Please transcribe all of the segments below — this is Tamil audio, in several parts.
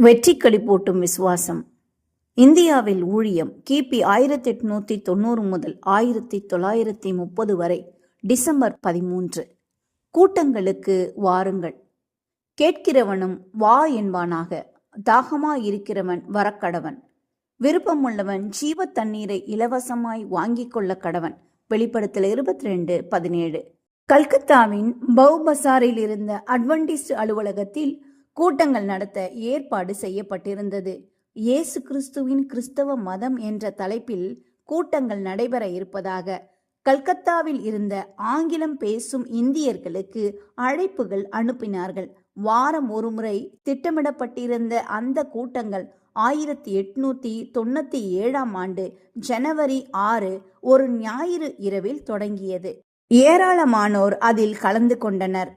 வெற்றி போட்டும் விசுவாசம். இந்தியாவில் ஊழியம் கிபி ஆயிரத்தி எட்நூத்தி தொண்ணூறு முதல் ஆயிரத்தி தொள்ளாயிரத்தி முப்பது வரை டிசம்பர் பதிமூன்று. கூட்டங்களுக்கு வாருங்கள். கேட்கிறவனும் வா என்பானாக. தாகமா இருக்கிறவன் வரக்கடவன். விருப்பமுள்ளவன் ஜீவ தண்ணீரை இலவசமாய் வாங்கிக் கொள்ள கடவன். வெளிப்படுத்தல் இருபத்தி ரெண்டு பதினேழு. கல்கத்தாவின் பவுபசாரில் இருந்த அட்வென்டிஸ்ட் அலுவலகத்தில் கூட்டங்கள் நடத்த ஏற்பாடு செய்யப்பட்டிருந்தது. இயேசு கிறிஸ்துவின் கிறிஸ்தவ மதம் என்ற தலைப்பில் கூட்டங்கள் நடைபெற இருப்பதாக கல்கத்தாவில் இருந்த ஆங்கிலம் பேசும் இந்தியர்களுக்கு அழைப்புகள் அனுப்பினார்கள். வாரம் ஒருமுறை திட்டமிடப்பட்டிருந்த அந்த கூட்டங்கள் ஆயிரத்தி எட்நூத்தி தொண்ணூத்தி ஏழாம் ஆண்டு ஜனவரி ஆறு ஒரு ஞாயிறு இரவில் தொடங்கியது. ஏராளமானோர் அதில் கலந்து கொண்டனர்.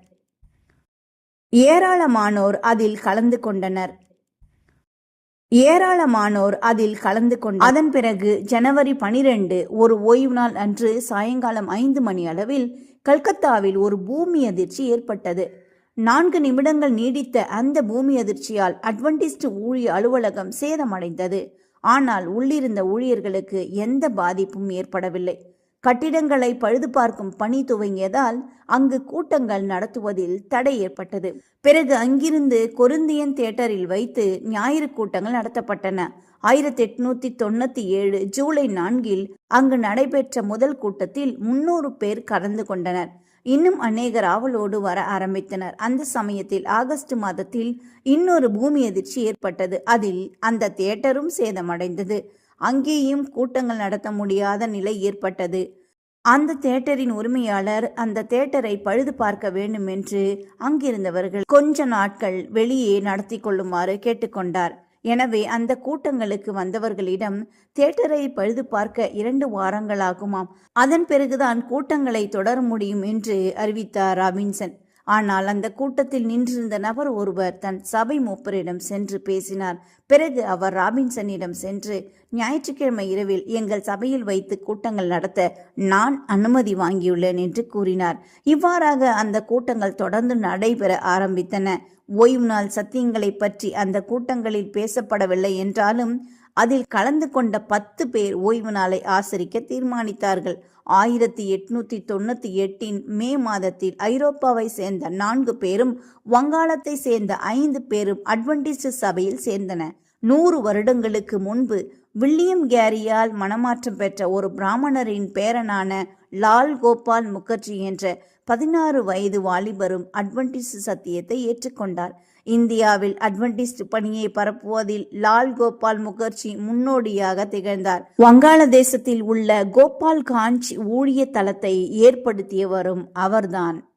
ஏராளமானோர் அதில் கலந்து கொண்டனர். ஏராளமானோர் அதில் கலந்து கொண்ட அதன் பிறகு ஜனவரி பனிரெண்டு ஒரு ஓய்வு நாள் அன்று சாயங்காலம் ஐந்து மணி அளவில் கல்கத்தாவில் ஒரு பூமி அதிர்ச்சி ஏற்பட்டது. நான்கு நிமிடங்கள் நீடித்த அந்த பூமி அதிர்ச்சியால் அட்வென்டிஸ்ட் ஊழிய அலுவலகம் சேதமடைந்தது. ஆனால் உள்ளிருந்த ஊழியர்களுக்கு எந்த பாதிப்பும் ஏற்படவில்லை. கட்டிடங்களை பழுது பார்க்கும் பணி துவங்கியதால் அங்கு கூட்டங்கள் நடத்துவதில் தடை ஏற்பட்டது. பிறகு அங்கிருந்து கொருந்தியன் தியேட்டரில் வைத்து ஞாயிறு கூட்டங்கள் நடத்தப்பட்டன. ஆயிரத்தி எட்நூத்தி தொண்ணூத்தி ஏழு ஜூலை நான்கில் அங்கு நடைபெற்ற முதல் கூட்டத்தில் முன்னூறு பேர் கலந்து கொண்டனர். இன்னும் அநேகர் ஆவலோடு வர ஆரம்பித்தனர். அந்த சமயத்தில் ஆகஸ்ட் மாதத்தில் இன்னொரு பூமி அதிர்ச்சி ஏற்பட்டது. அதில் அந்த தியேட்டரும் சேதமடைந்தது. அங்கேயும் கூட்டங்கள் நடத்த முடியாத நிலை ஏற்பட்டது. அந்த தேட்டரின் உரிமையாளர் அந்த தேட்டரை பழுது பார்க்க வேண்டும் என்று அங்கிருந்தவர்கள் கொஞ்ச நாட்கள் வெளியே நடத்தி கொள்ளுமாறு கேட்டுக்கொண்டார். எனவே அந்த கூட்டங்களுக்கு வந்தவர்களிடம் தேட்டரை பழுது பார்க்க இரண்டு வாரங்களாகுமாம். அதன் பிறகுதான் கூட்டங்களை தொடர முடியும் என்று அறிவித்தார் ராபின்சன். ஆனால் அந்த கூட்டத்தில் நின்றிருந்த நபர் ஒருவர் தன் சபை மூப்பரிடம் சென்று பேசினார். பிறகு அவர் ராபின்சனிடம் சென்று ஞாயிற்றுக்கிழமை இரவில் எங்கள் சபையில் வைத்து கூட்டங்கள் நடத்த நான் அனுமதி வாங்கியுள்ளேன் என்று கூறினார். இவ்வாறாக அந்த கூட்டங்கள் தொடர்ந்து நடைபெற ஆரம்பித்தன. ஓய்வு நாள் சத்தியங்களை பற்றி அந்த கூட்டங்களில் பேசப்படவில்லை என்றாலும் அதில் கலந்து கொண்ட பத்து பேர் ஓய்வு நாளை ஆசரிக்க தீர்மானித்தார்கள். ஆயிரத்தி எட்நூத்தி தொண்ணூத்தி எட்டின் மே மாதத்தில் ஐரோப்பாவை சேர்ந்த நான்கு பேரும் வங்காளத்தை சேர்ந்த ஐந்து பேரும் அட்வென்டிஸ்ட் சபையில் சேர்ந்தன. நூறு வருடங்களுக்கு முன்பு வில்லியம் கேரியால் மனமாற்றம் பெற்ற ஒரு பிராமணரின் பேரனான லால் கோபால் முகர்ஜி என்ற பதினாறு வயது வாலிபரும் அட்வென்டிஸ்ட் சத்தியத்தை ஏற்றுக்கொண்டார். இந்தியாவில் அட்வென்டிஸ்ட் பணியை பரப்புவதில் லால் கோபால் முகர்ஜி முன்னோடியாக திகழ்ந்தார். வங்காளதேசத்தில் உள்ள கோபால் காஞ்ச் ஊழிய தளத்தை ஏற்படுத்தியவரும் அவர்தான்.